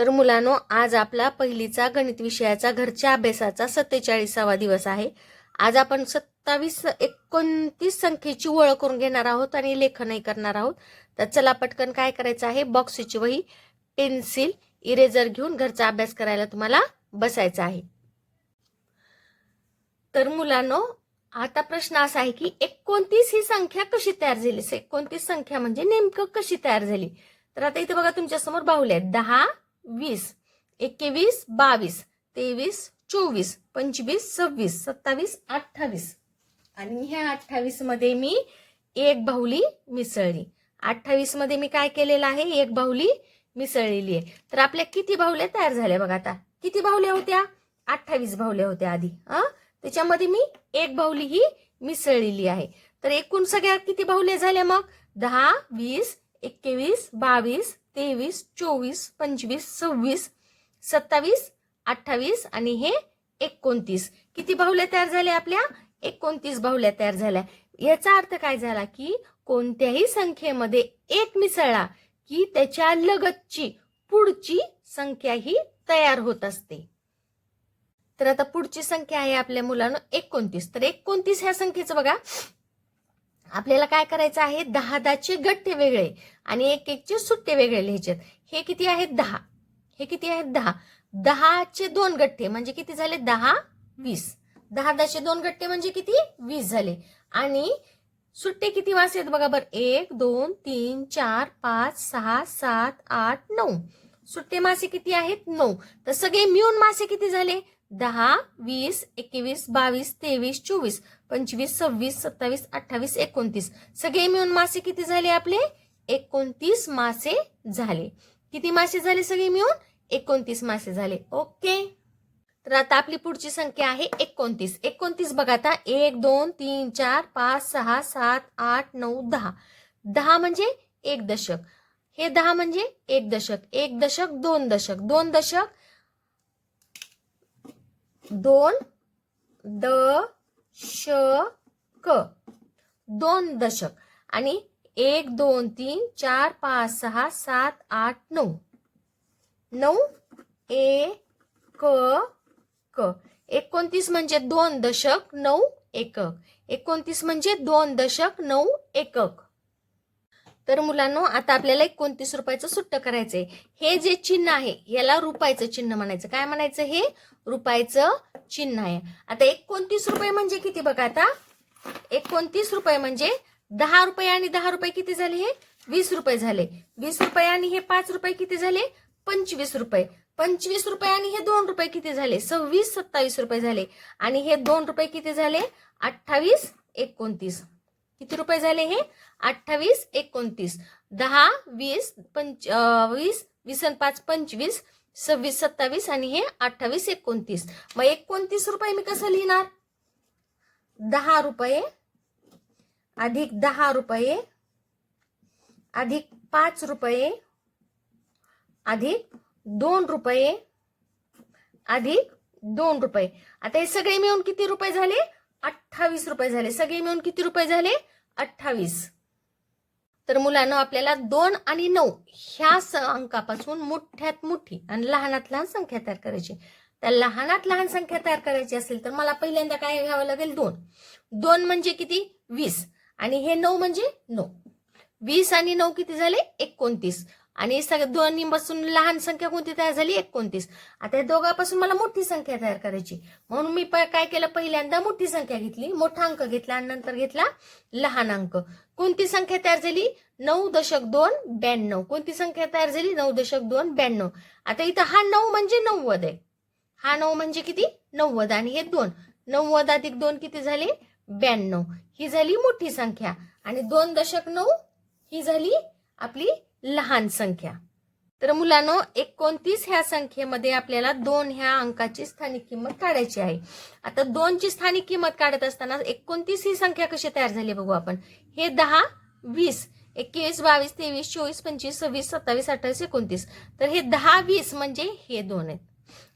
तर मुलांनो आज आपला पहिलीचा गणित विषयाचा घरच्या अभ्यासाचा सत्तेचाळीसावा दिवस आहे. आज आपण सत्तावीस एकोणतीस संख्येची ओळख करून घेणार आहोत आणि लेखनही करणार आहोत. तर चला पटकन काय करायचं आहे? बॉक्सची वही पेन्सिल इरेजर घेऊन घरचा अभ्यास करायला तुम्हाला बसायचं आहे. तर मुलांनो आता प्रश्न असा आहे की एकोणतीस ही संख्या कशी तयार झाली? एकोणतीस संख्या म्हणजे नेमकं कशी तयार झाली? तर आता इथे बघा तुमच्यासमोर बाहुले आहेत. दहा वीस एकवीस बावीस तेवीस चोवीस पंचवीस सव्वीस सत्तावीस अठ्ठावीस. आणि ह्या अठ्ठावीसमध्ये मी एक बाहुली मिसळली. अठ्ठावीसमध्ये मी काय केलेलं आहे? एक बाहुली मिसळलेली आहे. तर आपल्या किती बाहुल्या तयार झाल्या बघा आता. किती बाहुल्या होत्या? अठ्ठावीस बाहुल्या होत्या आधी हा? त्याच्यामध्ये मी एक बाहुली ही मिसळलेली आहे. तर एकूण सगळ्या किती बाहुल्या झाल्या मग? दहा वीस एकवीस बावीस तेवीस चोवीस पंचवीस सव्वीस सत्तावीस अठ्ठावीस आणि हे एकोणतीस. किती बाहुल्या तयार झाल्या आपल्या? एकोणतीस बाहुल्या तयार झाल्या. याचा अर्थ काय झाला की कोणत्याही संख्येमध्ये एक मिसळला की त्याच्या लगतची पुढची संख्या ही तयार होत असते. तर आता पुढची संख्या आहे आपल्या मुलांना एकोणतीस. तर एकोणतीस ह्या संख्येचं बघा. आपल्याला काय करायचं आहे? दहा दहाचे गठ्ठे वेगळे आणि एक एकचे सुट्टे वेगळे लिहायचे हे किती आहेत? दहा. हे किती आहेत? दहा. दहाचे दोन गठ्ठे म्हणजे किती झाले? दहा वीस. दहा दहाचे दोन गठ्ठे म्हणजे किती? वीस झाले. आणि सुट्टे किती मासे आहेत बघा बरं. एक दोन तीन चार पाच सहा सात आठ नऊ. सुट्टे मासे किती आहेत? नऊ. तर सगळे मिळून मासे किती झाले? दहा वीस एकवीस बावीस तेवीस चोवीस. पंचवीस सव्वीस सत्तावीस अठ्ठावीस एकोणतीस. सगळे मिळून मासे किती झाले आपले? एकोणतीस मासे झाले. किती मासे झाले सगळे मिळून? एकोणतीस मासे झाले. ओके. तर आता आपली पुढची संख्या आहे एकोणतीस. एकोणतीस बघा आता. एक दोन तीन चार पाच सहा सात आठ नऊ दहा. दहा म्हणजे एक दशक. हे दहा म्हणजे एक दशक. एक दशक दोन दशक. दोन दशक दोन द श क. दोन दशक. आणि एक दोन तीन चार पाच सहा सात आठ नऊ. नऊ ए क क. एकोणतीस म्हणजे दोन दशक नऊ एकक. एकोणतीस म्हणजे दोन दशक नऊ एकक. तर मुलांनो आता आपल्याला एकोणतीस रुपयाचं सुट्ट करायचंय. हे जे चिन्ह आहे याला रुपयाचं चिन्ह म्हणायचं. काय म्हणायचं हे? रुपयाचं चिन्ह आहे. आता एकोणतीस रुपये म्हणजे किती बघा आता? एकोणतीस रुपये म्हणजे दहा रुपये आणि दहा रुपये किती झाले हे? वीस रुपये झाले. वीस रुपये आणि हे पाच रुपये किती झाले? पंचवीस रुपये. पंचवीस रुपये आणि हे दोन रुपये किती झाले? सव्वीस सत्तावीस रुपये झाले. आणि हे दोन रुपये किती झाले? अठ्ठावीस एकोणतीस. किती रुपये झाले हे? अठ्ठावीस एकोणतीस. दहा वीस पंच वीस वीस आणि पाच पंचवीस सव्वीस सत्तावीस आणि हे अठ्ठावीस एकोणतीस. मग एकोणतीस रुपये मी कसं लिहिणार? दहा रुपये अधिक दहा रुपये अधिक पाच रुपये अधिक दोन रुपये अधिक दोन रुपये. आता हे सगळे मिळून किती रुपये झाले? अठ्ठावीस रुपये झाले. सगळे मिळून किती रुपये झाले? अठ्ठावीस. तर मुलांना आपल्याला दोन आणि नऊ ह्या स- अंकापासून मोठ्यात मोठी आणि लहानात लहान संख्या तयार करायची. तर लहानात लहान संख्या तयार करायची असेल तर मला पहिल्यांदा काय घ्यावं लागेल? दोन. दोन म्हणजे किती? वीस. आणि हे नऊ म्हणजे नऊ. वीस आणि नऊ किती झाले? एकोणतीस. आणि दोन्ही दोन्हीपासून लहान संख्या कोणती तयार झाली? एकोणतीस. आता या दोघांपासून मला मोठी संख्या तयार करायची. म्हणून मी प- काय केलं? पहिल्यांदा मोठी संख्या घेतली मोठा अंक घेतला आणि नंतर घेतला लहान अंक. कोणती संख्या तयार झाली? नऊ दशक दोन ब्याण्णव. कोणती संख्या तयार झाली? नऊ दशक दोन ब्याण्णव. आता इथं हा नऊ म्हणजे नव्वद आहे. हा नऊ म्हणजे किती? नव्वद. आणि हे दोन. नव्वद अधिक दोन किती झाले? ब्याण्णव. ही झाली मोठी संख्या. आणि दोन दशक नऊ ही झाली आपली लहान संख्या. तर मुलांनो एकोणतीस ह्या संख्येमध्ये आपल्याला दोन ह्या अंकाची स्थानिक किंमत काढायची आहे. आता दोनची स्थानिक किंमत काढत असताना एकोणतीस ही संख्या कशी तयार झाली बघू आपण. हे दहा वीस एकवीस बावीस तेवीस चोवीस पंचवीस सव्वीस सत्तावीस अठ्ठावीस एकोणतीस. तर हे दहा वीस म्हणजे हे दोन आहेत.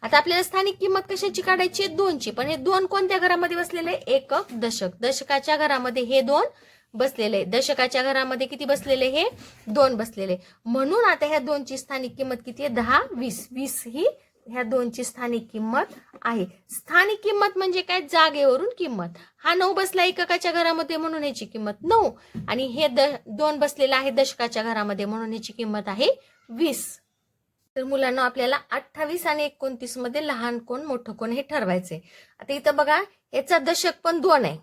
आता आपल्याला स्थानिक किंमत कशाची काढायची आहे? दोनची. पण हे दोन कोणत्या घरामध्ये बसलेले? एकक दशक. दशकाच्या घरामध्ये हे दोन बसलेले आहे दशकाच्या घरामध्ये किती बसलेले हे? दोन बसलेले म्हणून आता ह्या दोनची स्थानिक किंमत किती आहे? दहा वीस. वीस ही ह्या दोनची स्थानिक किंमत आहे. स्थानिक किंमत म्हणजे काय? जागेवरून किंमत. हा नऊ बसला एककाच्या घरामध्ये म्हणून ह्याची किंमत नऊ. आणि हे द दोन बसलेलं आहे दशकाच्या घरामध्ये म्हणून ह्याची किंमत आहे वीस. तर मुलांना आपल्याला अठ्ठावीस आणि एकोणतीसमध्ये लहान कोण मोठं कोण हे ठरवायचंय. आता इथं बघा याचा दशक पण दोन आहे.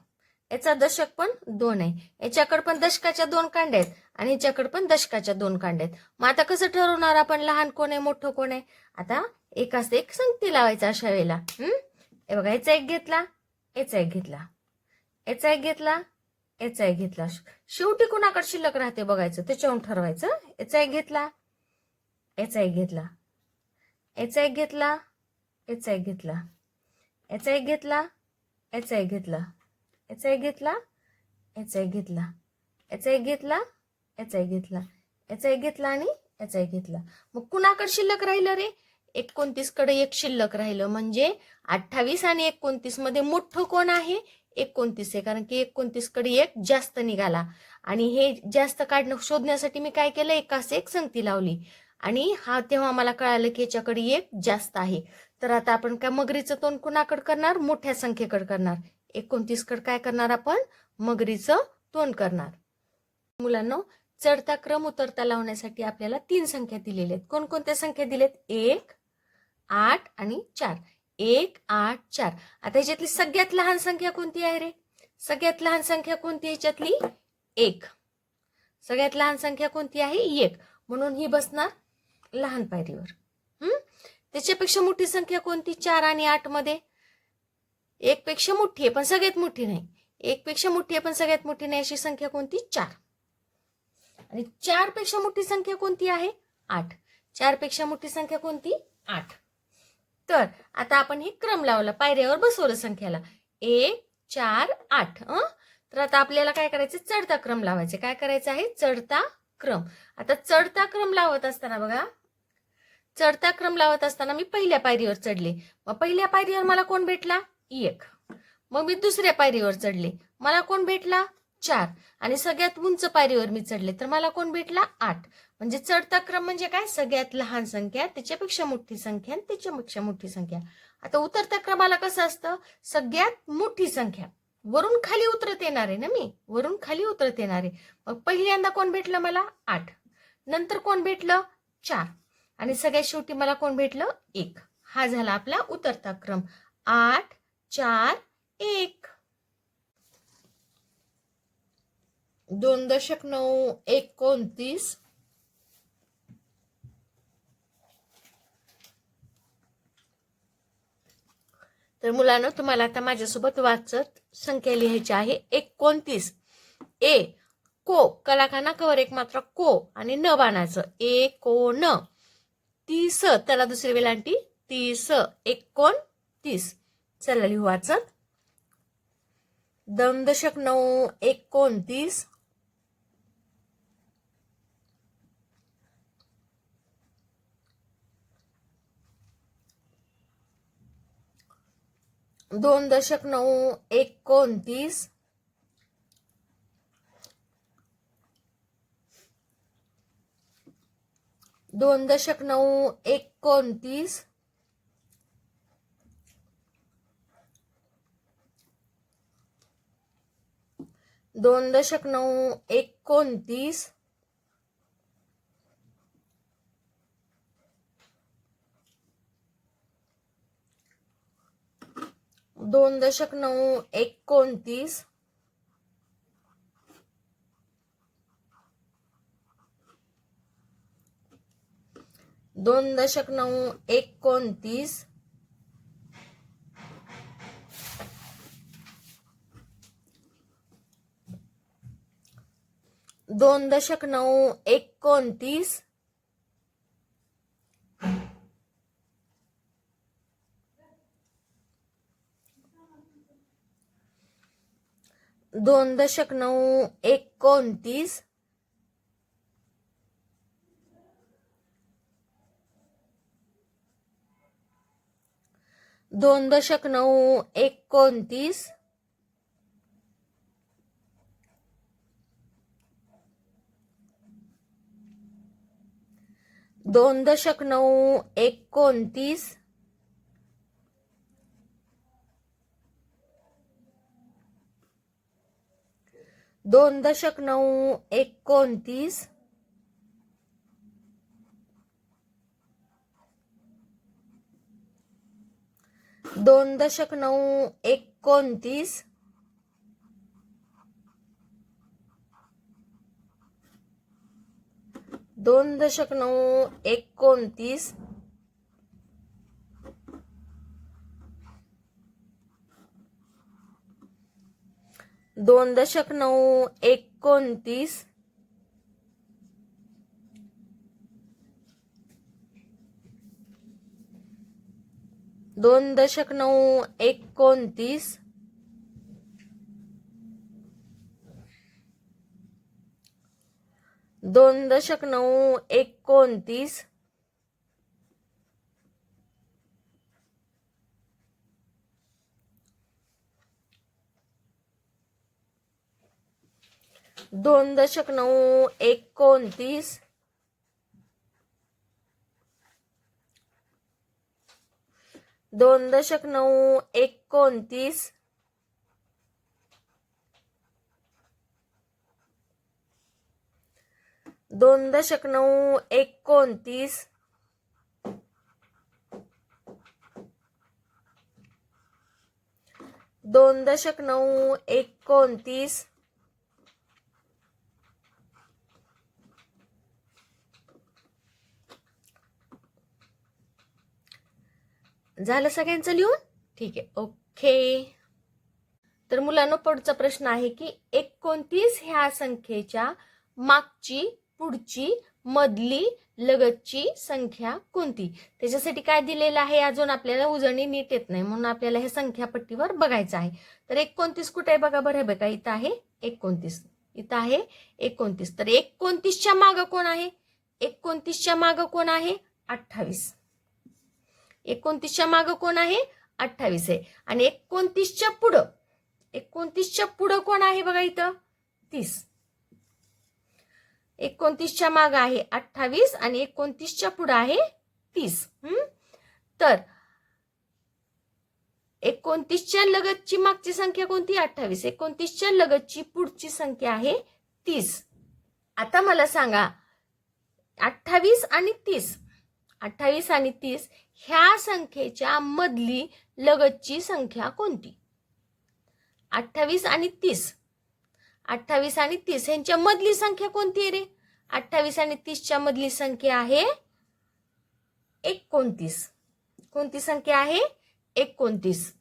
याचा दशक पण दोन आहे याच्याकडे पण दशकाच्या दोन कांड्या आहेत आणि याच्याकडे पण दशकाच्या दोन कांड्या आहेत मग आता कसं ठरवणार आपण लहान कोण आहे मोठं कोण आहे आता एकाच एक संगती लावायचा अशा वेळेला हम्म हे बघा याचा एक घेतला याचा एक घेतला याचा एक घेतला याचा एक घेतला शेवटी कुणाकडे शिल्लक राहते बघायचं त्याच्यावरून ठरवायचं याचा एक घेतला याचा एक घेतला याचा एक घेतला याचा एक घेतला याचा एक घेतला याचा एक घेतला याचा एक घेतला याचा एक घेतला याचा एक घेतला याचा एक घेतला याचा एक घेतला आणि याचा एक घेतला. मग कुणाकडे शिल्लक राहिलं रे? एकोणतीसकडे एक शिल्लक राहिलं. म्हणजे अठ्ठावीस आणि एकोणतीसमध्ये मोठं कोण आहे? एकोणतीस आहे. कारण की एकोणतीसकडे एक जास्त निघाला. आणि हे जास्त काढणं शोधण्यासाठी मी काय केलं? एकास एक संगती लावली. आणि हा तेव्हा मला कळालं की याच्याकडे एक जास्त आहे. तर आता आपण काय मगरीचं तोंड कुणाकडे करणार? मोठ्या संख्येकडे करणार. एकोणतीसकडे काय करणार आपण? मगरीचं तोंड करणार. मुलांना चढता क्रम उतरता लावण्यासाठी आपल्याला तीन संख्या दिलेल्या आहेत. कोणकोणत्या संख्या दिलेत? एक आठ आणि चार. एक आठ चार. आता ह्याच्यातली सगळ्यात लहान संख्या कोणती आहे रे? सगळ्यात लहान संख्या कोणती ह्याच्यातली? एक. सगळ्यात लहान संख्या कोणती आहे? एक. म्हणून ही बसणार लहान पायरीवर. हम्म त्याच्यापेक्षा मोठी संख्या कोणती? चार आणि आठमध्ये एक पेक्षा मोठी आहे पण सगळ्यात मोठी नाही. एक पेक्षा मोठी आहे पण सगळ्यात मोठी नाही अशी संख्या कोणती? चार. आणि चारपेक्षा मोठी संख्या कोणती आहे? आठ. चारपेक्षा मोठी संख्या कोणती? आठ. तर आता आपण हे क्रम लावला पायऱ्यावर बसवलं संख्याला. एक चार आठ अं? तर आता आपल्याला काय करायचं? चढता क्रम लावायचे. काय करायचं आहे? चढता क्रम. आता चढता क्रम लावत असताना बघा चढता क्रम लावत असताना मी पहिल्या पायरीवर चढले. मग पहिल्या पायरीवर मला कोण भेटला? एक. मग मी दुसऱ्या पायरीवर चढले. मला कोण भेटला? चार. आणि सगळ्यात उंच पायरीवर मी चढले. तर मला कोण भेटला? आठ. म्हणजे चढता क्रम म्हणजे काय? सगळ्यात लहान संख्या त्याच्यापेक्षा मोठी संख्या आणि त्याच्यापेक्षा मोठी संख्या. आता उतरत्या क्रमाला कसं असतं? सगळ्यात मोठी संख्या. वरून खाली उतरत येणार आहे ना मी? वरून खाली उतरत येणार. आहे मग पहिल्यांदा कोण भेटलं मला? आठ. नंतर कोण भेटलं? चार. आणि सगळ्यात शेवटी मला कोण भेटलं? एक. हा झाला आपला उतरता क्रम. आठ चार एक. दोन दशक नऊ एकोणतीस. तर मुलांनो तुम्हाला आता माझ्यासोबत वाचत संख्या लिहायची आहे एकोणतीस. ए को कलाखाना कवर एक मात्र को आणि न बाणाचं. ए को न. तीस त्याला दुसरी वेलांटी तीस एकोणतीस. चला लिहू वाचन. दोन दशक नऊ एकोणतीस. दोन दशक नऊ एकोणतीस. दोन दशक नऊ एकोणतीस. दोन दशक नऊ एकोणतीस. दोन दशक नऊ एकोणतीस. दोन दशक नऊ एकोणतीस. दोन दशक नऊ एकोणतीस. दोन दशक नऊ एकोणतीस. दोन दशक नऊ एकोणतीस. दोन दशक नऊ एकोणतीस. दोन दशक नऊ एकोणतीस. दोन दशक नऊ एकोणतीस. दोन दशक नऊ एकोणतीस. दोन दशक नऊ एकोणतीस. दोन दशक नऊ एकोणतीस. दोन दशक नऊ एकोणतीस. दोन दशक नऊ एकोणतीस. दोन दशक नऊ एकोणतीस. दोन दशक नऊ एकोणतीस दोन दशक नऊ एकोणतीस झालं सगळ्यांचं लिहून? ठीक आहे ओके. तर मुलांना पुढचा प्रश्न आहे की एकोणतीस ह्या संख्येच्या मागची पुढची मधली लगतची संख्या कोणती? त्याच्यासाठी काय दिलेलं आहे? अजून आपल्याला उजळणी नीट येत नाही म्हणून आपल्याला हे संख्या पट्टीवर बघायचं आहे. तर एकोणतीस कुठे आहे बघा बरं? बघा इथं आहे एकोणतीस. इथं आहे एकोणतीस. तर एकोणतीसच्या मागं कोण आहे? एकोणतीसच्या मागं कोण आहे? अठ्ठावीस. एकोणतीसच्या मागं कोण आहे? अठ्ठावीस आहे. आणि एकोणतीसच्या पुढं एकोणतीसच्या पुढं कोण आहे बघा इथं? तीस. एकोणतीसच्या मागं आहे अठ्ठावीस आणि एकोणतीसच्या पुढं आहे तीस. हम्म? तर एकोणतीसच्या लगतची मागची संख्या कोणती? अठ्ठावीस. एकोणतीसच्या लगतची पुढची संख्या आहे तीस. आता मला सांगा अठ्ठावीस आणि तीस. अठ्ठावीस आणि तीस ह्या संख्येच्या मधली लगतची संख्या कोणती? अठ्ठावीस आणि तीस. अठ्ठावीस आणि तीस. यांच्या मधली संख्या कोणती आहे रे? अठ्ठावीस आणि तीसच्या मधली संख्या आहे एकोणतीस. कोणती संख्या आहे? एकोणतीस.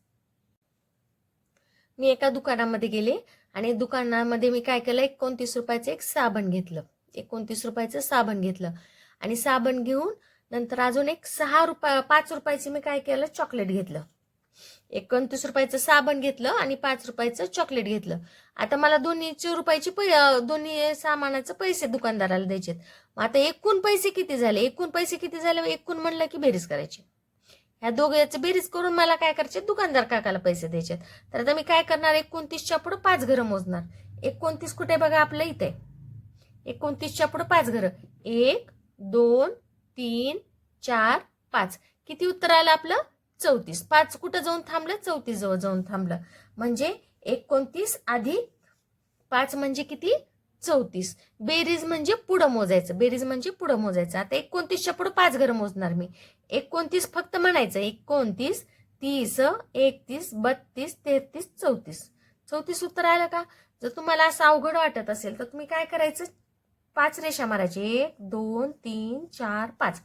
मी एका दुकानामध्ये गेले आणि दुकानामध्ये मी काय केलं? एकोणतीस रुपयाचं एक साबण घेतलं. एकोणतीस रुपयाचं साबण घेतलं. आणि साबण घेऊन नंतर अजून एक सहा रुपया पाच रुपयाची मी काय केलं? चॉकलेट घेतलं. एकोणतीस रुपयाचं साबण घेतलं आणि पाच रुपयाचं चॉकलेट घेतलं. आता मला दोन्हीचे रुपयाची पै दोन्ही सामानाचे पैसे दुकानदाराला द्यायचे मग आता एकूण पैसे किती झाले? एकूण पैसे किती झाले? एकूण म्हणलं की बेरीज करायची. ह्या दोघांचे बेरीज करून मला काय करायचे? दुकानदार काकाला पैसे द्यायचे तर आता मी काय करणार? एकोणतीसच्या पुढे पाच घरं मोजणार. एकोणतीस कुठे बघा? आपलं इथे. एकोणतीसच्या पुढे पाच घरं. एक दोन तीन चार पाच. किती उत्तर आलं आपलं? चौतीस. पाच कुठं जाऊन थांबलं? चौतीस जवळ जाऊन थांबलं. म्हणजे एकोणतीस अधिक पाच म्हणजे किती? चौतीस. बेरीज म्हणजे पुढं मोजायचं. बेरीज म्हणजे पुढं मोजायचं. आता एकोणतीसच्या पुढं पाच घरं मोजणार मी. एकोणतीस फक्त म्हणायचं. एकोणतीस तीस एकतीस बत्तीस तेहतीस चौतीस. चौतीस उत्तर आलं का? जर तुम्हाला असं अवघड वाटत असेल तर तुम्ही काय करायचं? पाच रेषा मारायची. एक दोन तीन चार पाच.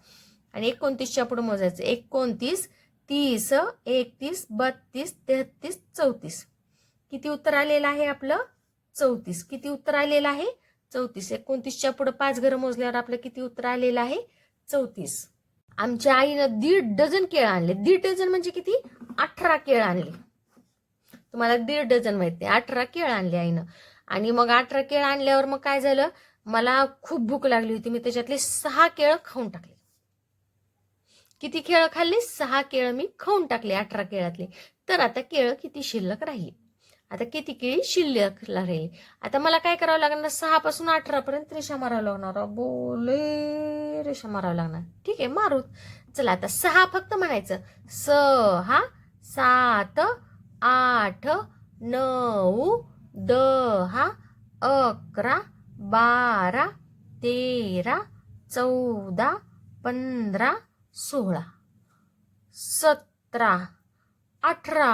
आणि एकोणतीसच्या पुढे मोजायचं. एकोणतीस तीस एकतीस बत्तीस तेहतीस चौतीस. किती उत्तर आलेलं आहे आपलं? चौतीस. किती उत्तर आलेलं आहे? चौतीस. एकोणतीसच्या पुढे पाच घरं मोजल्यावर आपलं किती उत्तर आलेलं आहे? चौतीस. आमच्या आईनं दीड डझन केळ आणले. दीड डझन म्हणजे किती? अठरा केळ आणले. तुम्हाला दीड डझन माहीत नाही अठरा केळ आणले आईनं. आणि मग अठरा केळ आणल्यावर मग काय झालं? मला खूप भूक लागली होती. मी त्याच्यातले सहा केळं खाऊन टाकले. किती केळं खाल्ली? सहा केळं मी खाऊन टाकले अठरा केळातले तर आता केळं किती शिल्लक राहिली? आता किती केळी शिल्लक राहिली? आता मला काय करावं लागणार? सहा पासून अठरा पर्यंत रेषा मारावं लागणार. बोले रेषा मारावं लागणार. ठीक आहे मारू. चला आता सहा फक्त म्हणायचं. सहा सात आठ नऊ दहा अकरा बारा तेरा चौदा पंधरा सोळा सतरा अठरा.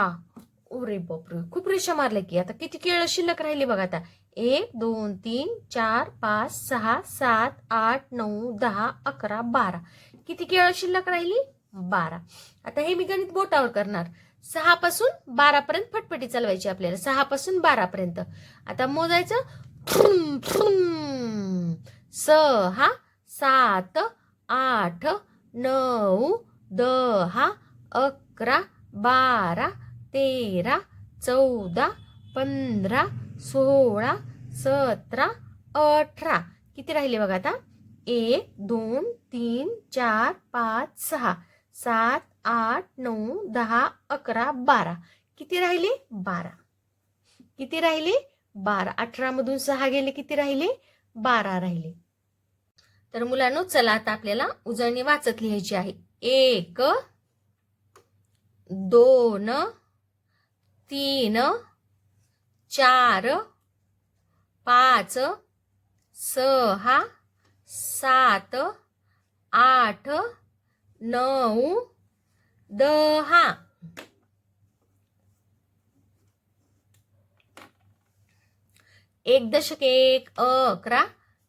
अरे बापरे खूप रेषा मारल्या की. आता किती केळं शिल्लक राहिली बघा आता. एक दोन तीन चार पाच सहा सात आठ नऊ दहा अकरा बारा. किती केळं शिल्लक राहिली? बारा. आता हे मी गणित बोटावर करणार. सहा पासून बारा पर्यंत फटफटी चालवायची आपल्याला. सहा पासून बारा पर्यंत आता मोजायचं सहा सात आठ नऊ दहा अकरा बारा तेरा चौदा पंधरा सोळा सतरा अठरा. किती राहिले बघा आता? एक दोन तीन चार पाच सहा. सात आठ नऊ दहा अकरा बारा. किती राहिले? बारा. किती राहिले? बारा. अठरामधून सहा गेले किती राहिले? बारा राहिले. तर मुलांनो चला आता आपल्याला उजळणी वाचत लिहायची आहे. एक दोन तीन चार पाच सहा सात आठ नऊ दहा. एक दशक एक अकरा.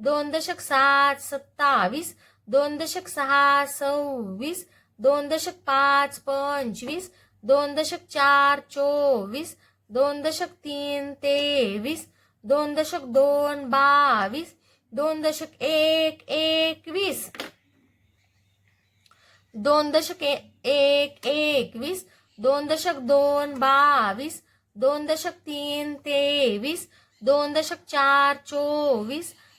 दोन दशक सात सत्तावीस दोन दशक सहा सव्वीस दोन दशक पाच पंचवीस दोन दशक चार चोवीस दोन दशक तीन तेवीस दोन दशक दोन बावीस दोन दशक एक एकवीस दोन दशक ए- एक एकवीस दोन दशक दोन बावीस दोन दशक तीन तेवीस दोन दशक चार चोवीस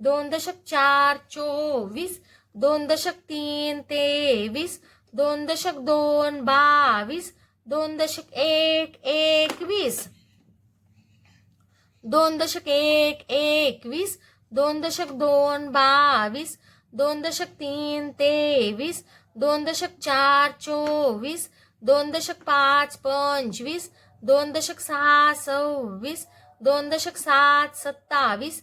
दोन दशक चार चोवीस दोन दशक तीन तेवीस दोन दशक दोन बावीस दोन दशक एक एकवीस दोन दशक एक एकवीस दोन दशक दोन बावीस दोन दशक तीन तेवीस दोन दशक चार चोवीस दोन दशक पाच पंचवीस दोन दशक सहा सव्वीस दोन दशक सात सत्तावीस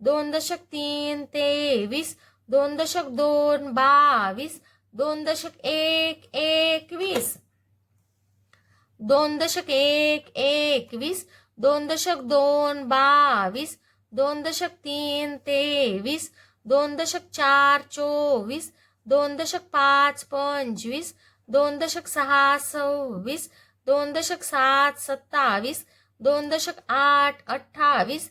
दोन दशक तीन तेवीस दोन दशक दोन बावीस दोन दशक एक एकवीस दोन दशक एक एकवीस दोन दशक दोन बावीस दोन दशक तीन तेवीस दोन दशक चार चोवीस दोन दशक पाच पंचवीस दोन दशक सहा सव्वीस दोन दशक सात सत्तावीस दोन दशक आठ अठ्ठावीस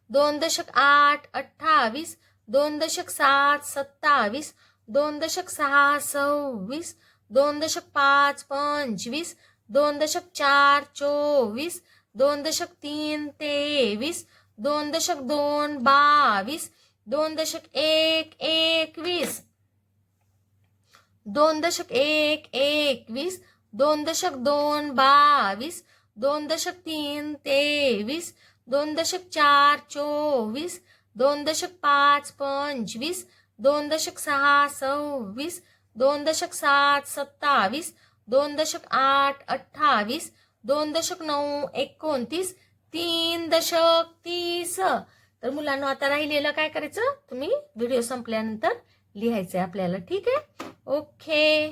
दोन दशक आठ अठ्ठावीस दोन दशक सात सत्तावीस दोन दशक सहा सव्वीस दोन दशक पाच पंचवीस दोन दशक चार चोवीस दोन दशक तीन तेवीस दोन दशक दोन बावीस दोन दशक एक एकवीस दोन दशक एक एकवीस दोन दशक दोन बावीस दोन दशक तीन तेवीस दोन दशक चार चोवीस दोन दशक पाच पंचवीस दोन दशक सहा सव्वीस दोन दशक सात सत्तावीस दोन दशक आठ अठ्ठावीस दोन दशक नऊ एकोणतीस तीन दशक तीस. तर मुलांना आता राहिलेलं काय करायचं? तुम्ही व्हिडिओ संपल्यानंतर लिहायचंय आपल्याला. ठीक आहे? ओके.